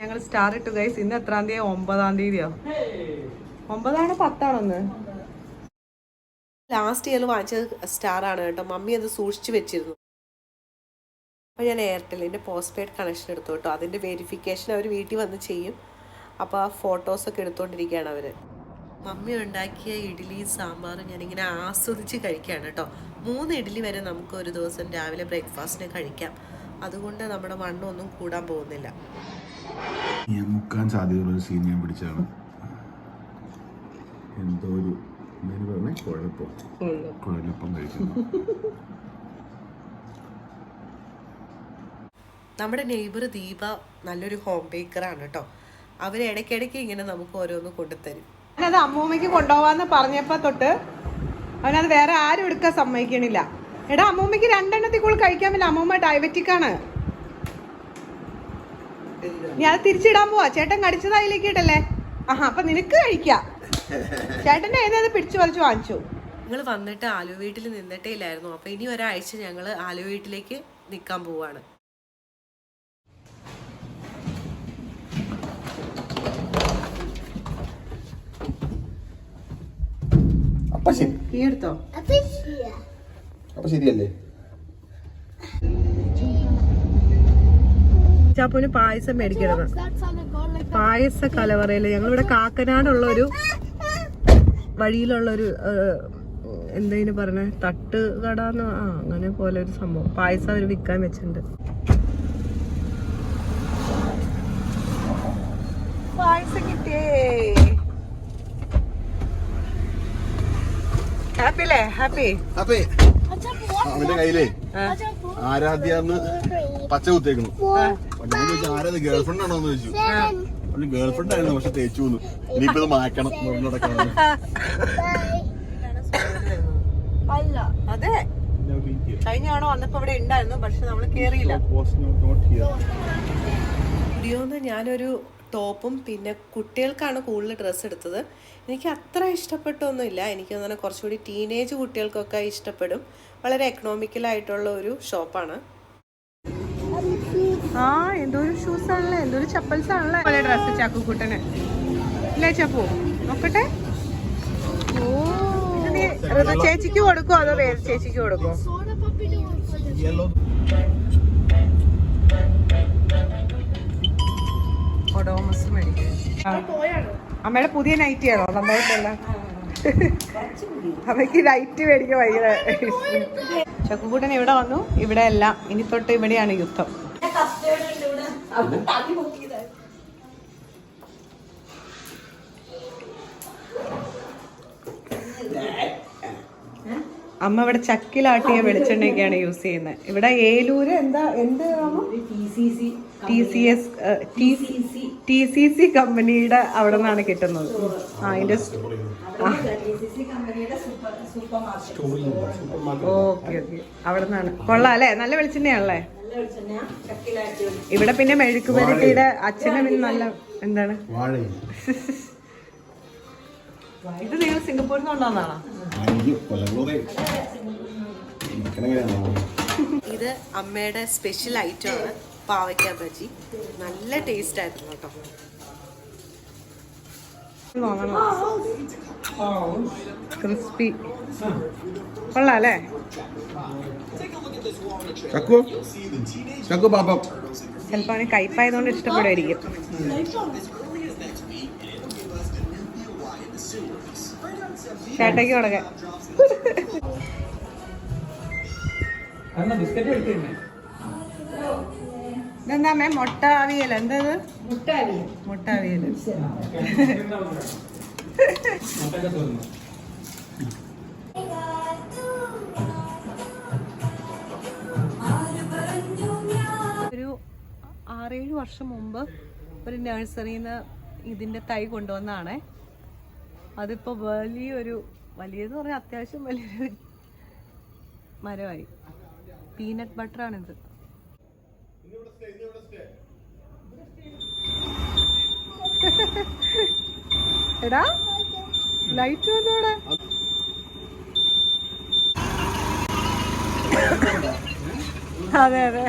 ഞങ്ങൾ സ്റ്റാർ ഇട്ടു ഗൈസ് ഇന്ന് എത്രാം തീയതി? ഒമ്പതാം തീയതിയോ? ഒമ്പതാണോ പത്താണോ ഒന്ന് ലാസ്റ്റ് ഇയർ വാങ്ങിച്ചത് സ്റ്റാർ ആണ് കേട്ടോ. മമ്മി അത് സൂക്ഷിച്ചു വെച്ചിരുന്നു. അപ്പോൾ ഞാൻ എയർടെല്ലിന്റെ പോസ്റ്റ് പെയ്ഡ് കണക്ഷൻ എടുത്തു കേട്ടോ. അതിന്റെ വെരിഫിക്കേഷൻ അവർ വീട്ടിൽ വന്ന് ചെയ്യും. അപ്പോൾ ആ ഫോട്ടോസൊക്കെ എടുത്തോണ്ടിരിക്കുകയാണ് അവർ. മമ്മി ഉണ്ടാക്കിയ ഇഡ്ഡലിയും സാമ്പാറും ഞാനിങ്ങനെ ആസ്വദിച്ച് കഴിക്കുകയാണ് കേട്ടോ. മൂന്ന് ഇഡ്ഡലി വരെ നമുക്ക് ഒരു ദിവസം രാവിലെ ബ്രേക്ക്ഫാസ്റ്റിന് കഴിക്കാം. അതുകൊണ്ട് നമ്മുടെ മണ്ണൊന്നും കൂടാൻ പോകുന്നില്ല. ഞാൻ മുക്കാൻ സാധ്യതയുള്ള ഒരു സീൻ ഞാൻ പിടിച്ചാണ്. എന്തോ ഒരു എന്തിനു പറഞ്ഞേ കുഴപ്പം. കുഴലപ്പം കഴിക്കുന്നു. നമ്മുടെ നെയ്ബർ ദീപ നല്ലൊരു ഹോം ബേക്കറാണ് കേട്ടോ അവർ ഇടയ്ക്കിടയ്ക്ക് ഇങ്ങനെ നമുക്ക് ഓരോന്ന് കൊണ്ടുതരും. അത് അമ്മൂമ്മയ്ക്ക് കൊണ്ടുപോവാന്ന് പറഞ്ഞപ്പോ തൊട്ട് അവനത് വേറെ ആരും എടുക്കാൻ സമ്മതിക്കണില്ല. എടാ അമ്മൂമ്മയ്ക്ക് രണ്ടെണ്ണത്തിൽ കൂടുതൽ കഴിക്കാൻ പറ്റില്ല. അമ്മൂമ്മ ഡയബറ്റിക് ആണ്. ഞാൻ അത് തിരിച്ചിടാൻ പോവാ. ചേട്ടൻ കടിച്ചത് അതിലേക്ക് ഇട്ടല്ലേ ആഹാ അപ്പൊ നിനക്ക് കഴിക്കാം. ചേട്ടന്റെ ഏതായത് പിടിച്ചു വലിച്ചു വാങ്ങിച്ചു? നിങ്ങൾ വന്നിട്ട് ആലു വീട്ടിൽ നിന്നിട്ടേ ഇല്ലായിരുന്നു. അപ്പൊ ഇനി ഒരാഴ്ച ഞങ്ങൾ ആലു വീട്ടിലേക്ക് നിൽക്കാൻ പോവാണ്. അപ്പൊ ശരി ഈ എടുത്തോ അപ്പൊ ശരിയല്ലേ ചാപ്പൂന് പായസം മേടിക്കണം പായസ കലവറയിൽ ഞങ്ങളിവിടെ കാക്കനാടുള്ള ഒരു വഴിയിലുള്ള ഒരു എന്തേനു പറഞ്ഞ തട്ട് കട ആ അങ്ങനെ പോലെ ഒരു സംഭവം. പായസം അവർ വിൽക്കാൻ വെച്ചിട്ടുണ്ട്. പായസം കിട്ടിയേ. ഹാപ്പി അല്ലേ? ഹാപ്പി അപ്പേ അവന്റെ കയ്യിലേ. ആരാധ്യാന്ന് പച്ച കുത്തേക്കണു അപ്പൊ ഞാൻ ചോദിച്ചു ആരാത് ഗേൾഫ്രണ്ട് ആണോ എന്ന് ചോദിച്ചു. അവന് ഗേൾഫ്രണ്ട് ആയിരുന്നു പക്ഷെ തേച്ചു നടക്കണം അതെ. കഴിഞ്ഞ തവണ വന്നപ്പോ ഇവിടെ ഉണ്ടായിരുന്നു പക്ഷെ നമ്മൾ കേറിയില്ല. സ്റ്റുഡിയോന്ന് ഞാനൊരു ടോപ്പും പിന്നെ കുട്ടികൾക്കാണ് കൂടുതൽ ഡ്രസ്സ് എടുത്തത്. എനിക്ക് അത്ര ഇഷ്ടപ്പെട്ടൊന്നുമില്ല. എനിക്ക് തോന്നുന്നു കുറച്ചുകൂടി ടീനേജ് കുട്ടികൾക്കൊക്കെ ഇഷ്ടപ്പെടും. വളരെ എക്കണോമിക്കലായിട്ടുള്ള ഒരു ഷോപ്പാണ് ആ എന്തോ ഷൂസ് ആണല്ലേ? എന്തോ ഒരു ചപ്പൽസ് ആണല്ലേ? പോലെ ഡ്രസ് ചാക്കുക്കുട്ടന് ഇല്ലേ ചപ്പു നോക്കട്ടെ. ഓ ഋതു ചേച്ചിക്ക് കൊടുക്കോ അതോ വേറെ ചേച്ചിക്ക് കൊടുക്കോ ഒഡോമസ് മേടിക്കും. അമ്മയുടെ പുതിയ നൈറ്റി ആണോ? നന്നായിട്ടല്ല അമ്മയ്ക്ക് നൈറ്റ് മേടിക്കാൻ ഭയങ്കര ചക്കുകൂട്ടൻ ഇവിടെ വന്നു. ഇവിടെ എല്ലാം. ഇനി തൊട്ട് ഇവിടെയാണ് യുദ്ധം. അമ്മ ഇവിടെ ചക്കിലാട്ടിയ വെളിച്ചെണ്ണയൊക്കെയാണ് യൂസ് ചെയ്യുന്നത്. ഇവിടെ ഏലൂര് എന്താ എന്ത് T C S T C C കമ്പനിയുടെ അവിടെ നിന്നാണ് കിട്ടുന്നത്. ആ അതിന്റെ ഓക്കെ ഓക്കെ. അവിടെ നിന്നാണ്. കൊള്ളാം അല്ലേ? നല്ല വെളിച്ചെണ്ണയാണല്ലേ? ഇവിടെ പിന്നെ മെഴുക്ക് പരട്ടിയുടെ അച്ഛനും പിന്നെ നല്ല എന്താണ്? ഇത് നിങ്ങൾ സിംഗപ്പൂരിൽ നിന്ന് കൊണ്ടുവന്നാണോ ഇത് അമ്മയുടെ സ്പെഷ്യൽ ഐറ്റം ആണ് പാവയ്ക്ക ബജി നല്ല ടേസ്റ്റ് ആയിരുന്നു കേട്ടോ. ക്രിസ്പി കൊള്ളാല്ലേ? ചക്കു? ചക്കു പാപ്പം. ചിലപ്പോൾ അവന് കയ്പായതുകൊണ്ട് ഇഷ്ടപ്പെടുമായിരിക്കും. ചേട്ടയ്ക്ക് കൊടുക്കാൻ ഇതെന്താ മേ മുട്ട അവിയൽ. എന്താ ഇത് മുട്ട അവിയൽ. ഒരു ആറേഴ് വർഷം മുമ്പ് ഒരു നഴ്സറിയിൽ നിന്ന് ഇതിന്റെ തൈ കൊണ്ടുവന്നാണേ. അതിപ്പോൾ വലിയൊരു വലിയെന്ന് പറഞ്ഞാൽ അത്യാവശ്യം വലിയൊരു മരമായി. പീനട്ട് ബട്ടറാണിത്. എടാ ലൈറ്റ് വന്നോടെ. അതെ അതെ.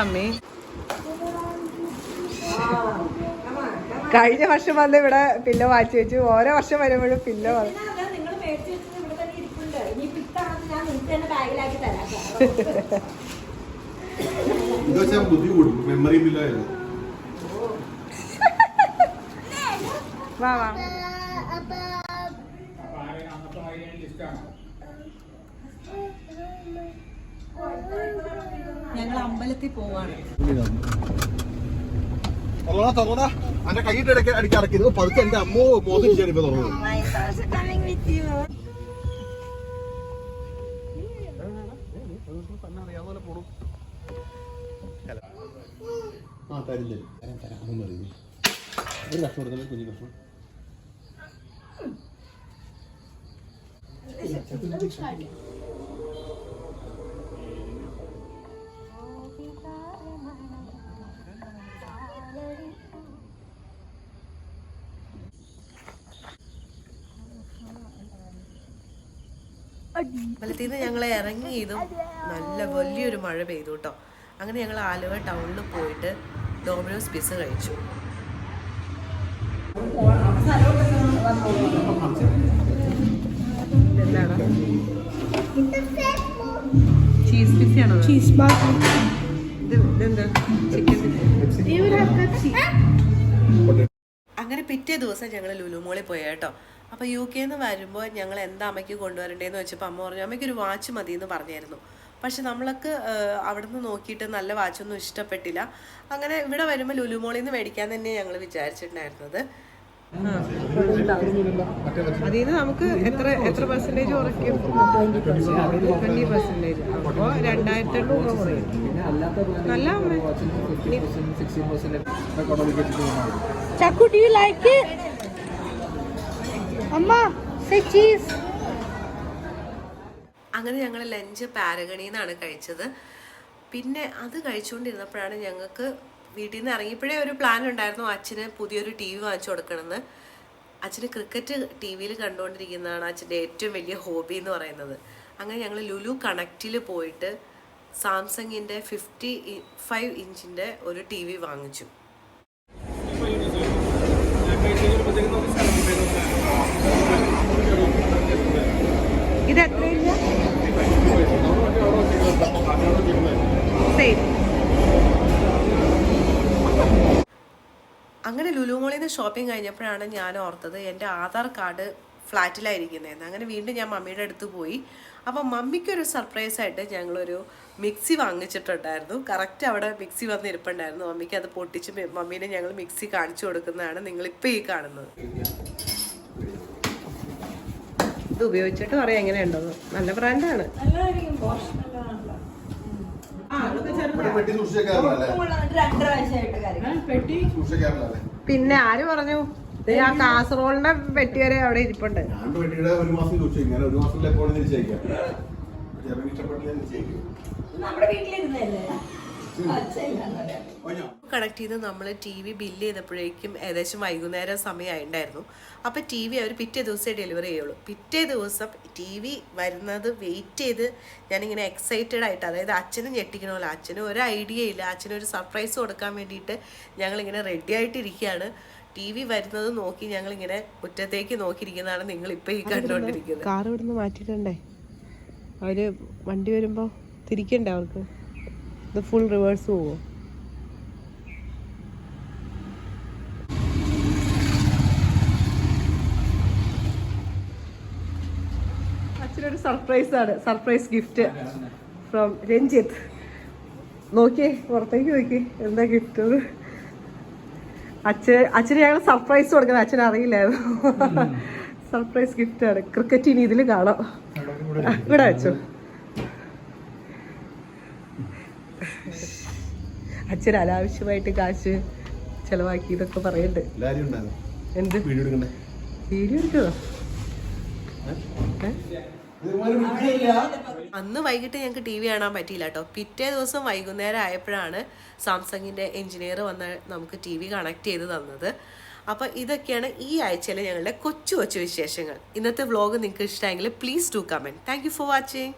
അമ്മേ. കഴിഞ്ഞ വർഷം വന്ന് ഇവിടെ പില്ല വാച്ച് വെച്ചു. ഓരോ വർഷം വരുമ്പോഴും പില്ല വന്നു നിങ്ങൾ മേടിച്ച് വെച്ചത് ഇവിടെ തന്നെ ഇരിപ്പുണ്ട് ഇനിയിപ്പോ ഇത്തവണ ഞാൻ നിങ്ങൾക്ക് തന്നെ ബാഗിലാക്കി തരാം ഇത് ബുദ്ധി കൂടും മെമ്മറി ബില്ലായിരുന്നു വാ വാ. ഞങ്ങൾ അമ്പലത്തിൽ പോവാണ്. തുറന്നാ തുറന്നാ എന്റെ കൈയിട്ട് ഇടയ്ക്ക് അടിക്കി അടക്കിയത് പതുക്കെ എന്റെ അമ്മോ മോദിച്ചാണ് ഇപ്പൊ തുറന്നത് ആ തരും തരും. തരാം തരാം. അതൊന്നും അറിയില്ല ഒരു കഷ്ണം കൊടുത്തല്ലേ കുഞ്ഞു കഷ്ണം. അമ്പലത്തിൽ നിന്ന് ഞങ്ങൾ ഇറങ്ങിയതും നല്ല വലിയൊരു മഴ പെയ്തു കേട്ടോ അങ്ങനെ ഞങ്ങൾ ആലുവ ടൗണിൽ പോയിട്ട് ഡോമിനോസ് പിസ്സ കഴിച്ചു. ചീസ് പിസ്സയാണോ ചീസ് ഇതെന്താ? ചിക്കൻ അങ്ങനെ പിറ്റേ ദിവസം ഞങ്ങൾ ലുലുമോളിൽ പോയി കേട്ടോ. അപ്പോൾ യു കെ എന്ന് വരുമ്പോൾ ഞങ്ങൾ എന്താ അമ്മയ്ക്ക് കൊണ്ടുവരണ്ടേന്ന് വെച്ചപ്പോൾ അമ്മ പറഞ്ഞു അമ്മയ്ക്ക് ഒരു വാച്ച് മതി എന്ന് പറഞ്ഞായിരുന്നു. പക്ഷെ നമ്മളൊക്കെ അവിടുന്ന് നോക്കിയിട്ട് നല്ല വാച്ചൊന്നും ഇഷ്ടപ്പെട്ടില്ല. അങ്ങനെ ഇവിടെ വരുമ്പോൾ ലുലുമോളിൽ നിന്ന് മേടിക്കാൻ തന്നെ ഞങ്ങൾ വിചാരിച്ചിട്ടുണ്ടായിരുന്നത്. അതിൽ നിന്ന് നമുക്ക് എത്ര എത്ര പെർസെന്റേജ് കുറയ്ക്കും? ട്വന്റി പെർസെന്റേജ് അപ്പോൾ രണ്ടായിരത്തി എണ്ണൂറ് രൂപ കുറയും. നല്ല അമ്മ. Chaku, do you cheese. അങ്ങനെ ഞങ്ങൾ ലഞ്ച് പാരഗണിയിൽ നിന്നാണ് കഴിച്ചത്. പിന്നെ അത് കഴിച്ചുകൊണ്ടിരുന്നപ്പോഴാണ് ഞങ്ങൾക്ക് വീട്ടിൽ നിന്ന് ഇറങ്ങിയപ്പോഴേ ഒരു പ്ലാൻ ഉണ്ടായിരുന്നു അച്ഛന് പുതിയൊരു ടി വി വാങ്ങിച്ചു കൊടുക്കണമെന്ന്. അച്ഛന് ക്രിക്കറ്റ് ടി വിയിൽ കണ്ടുകൊണ്ടിരിക്കുന്നതാണ് അച്ഛന്റെ ഏറ്റവും വലിയ ഹോബി എന്ന് പറയുന്നത്. അങ്ങനെ ഞങ്ങൾ ലുലു കണക്റ്റിൽ പോയിട്ട് സാംസങ്ങിന്റെ ഫിഫ്റ്റി ഫൈവ് ഇഞ്ചിന്റെ ഒരു ടി വി വാങ്ങിച്ചു. അങ്ങനെ ലുലുമോളിൽ നിന്ന് ഷോപ്പിംഗ് കഴിഞ്ഞപ്പോഴാണ് ഞാൻ ഓർത്തത് എന്റെ ആധാർ കാർഡ് ഫ്ലാറ്റിലായിരിക്കുന്നതെന്ന് അങ്ങനെ വീണ്ടും ഞാൻ മമ്മിയുടെ അടുത്ത് പോയി. അപ്പം മമ്മിക്കൊരു സർപ്രൈസ് ആയിട്ട് ഞങ്ങളൊരു മിക്സി വാങ്ങിച്ചിട്ടുണ്ടായിരുന്നു. കറക്റ്റ് അവിടെ മിക്സി വന്നിരിപ്പുണ്ടായിരുന്നു. മമ്മിക്ക് അത് പൊട്ടിച്ച് മമ്മീനെ ഞങ്ങൾ മിക്സി കാണിച്ചു കൊടുക്കുന്നതാണ് നിങ്ങളിപ്പോൾ ഈ കാണുന്നത്. ഇത് ഉപയോഗിച്ചിട്ട് പറയാം എങ്ങനെയുണ്ടോ നല്ല ബ്രാൻഡാണ്. പിന്നെ ആര് പറഞ്ഞു? ആ കാസറോളിന്റെ പെട്ടി വരെ അവിടെ ഇരിപ്പുണ്ട്. നമ്മുടെ വീട്ടിലിരുന്നല്ലേ കണക്ട് ചെയ്ത് നമ്മൾ ടി വി ബില്ല് ചെയ്തപ്പോഴേക്കും ഏകദേശം വൈകുന്നേരം സമയമായിട്ടുണ്ടായിരുന്നു അപ്പോൾ ടി വി അവർ പിറ്റേ ദിവസമേ ഡെലിവറി ചെയ്യുള്ളൂ. പിറ്റേ ദിവസം ടി വി വരുന്നത് വെയിറ്റ് ചെയ്ത് ഞാനിങ്ങനെ എക്സൈറ്റഡ് ആയിട്ട് അതായത് അച്ഛനും ഞെട്ടിക്കണമല്ലോ. അച്ഛനും ഒരു ഐഡിയ ഇല്ല. അച്ഛനൊരു സർപ്രൈസ് കൊടുക്കാൻ വേണ്ടിയിട്ട് ഞങ്ങളിങ്ങനെ റെഡി ആയിട്ടിരിക്കുകയാണ്. ടി വി വരുന്നത് നോക്കി ഞങ്ങളിങ്ങനെ മുറ്റത്തേക്ക് നോക്കിയിരിക്കുന്നതാണ് നിങ്ങൾ ഇപ്പോൾ ഈ കണ്ടുകൊണ്ടിരിക്കുന്നത് കാർ ഇവിടുന്ന് മാറ്റിയിട്ടുണ്ടേ? അവർ വണ്ടി വരുമ്പോൾ തിരിക്കണ്ടേ അവർക്ക്? ഇത് ഫുൾ റിവേഴ്സ് പോവോ അച്ഛനൊരു സർപ്രൈസ് ആണ് സർപ്രൈസ് ഗിഫ്റ്റ് ഫ്രം രഞ്ജിത്ത്. നോക്കിയേ പുറത്തേക്ക് നോക്കി എന്താ ഗിഫ്റ്റ് അത്? അച്ഛൻ അച്ഛന് ഞങ്ങൾ സർപ്രൈസ് കൊടുക്കുന്നത്. അച്ഛൻ അറിയില്ലായിരുന്നു. സർപ്രൈസ് ഗിഫ്റ്റ് ആണ്. ക്രിക്കറ്റ് ഇനി ഇതിൽ കാണാം. ഇവിടെ അച്ഛൻ അച്ഛൻ അനാവശ്യമായിട്ട് കാശ് ചെലവാക്കി ഇതൊക്കെ ഉണ്ടായിരുന്നു. എന്ത്? വീഡിയോ എടുക്കണോ? അന്ന് വൈകിട്ട് ഞങ്ങൾക്ക് ടി വി കാണാൻ പറ്റിയില്ല കേട്ടോ പിറ്റേ ദിവസം വൈകുന്നേരം ആയപ്പോഴാണ് സാംസങ്ങിന്റെ എഞ്ചിനീയർ വന്ന് നമുക്ക് ടി വി കണക്ട് ചെയ്ത് തന്നത്. അപ്പോൾ ഇതൊക്കെയാണ് ഈ ആഴ്ചയിലെ ഞങ്ങളുടെ കൊച്ചു കൊച്ചു വിശേഷങ്ങൾ. ഇന്നത്തെ വ്ലോഗ് നിങ്ങൾക്ക് ഇഷ്ടമെങ്കിൽ please do comment thank for watching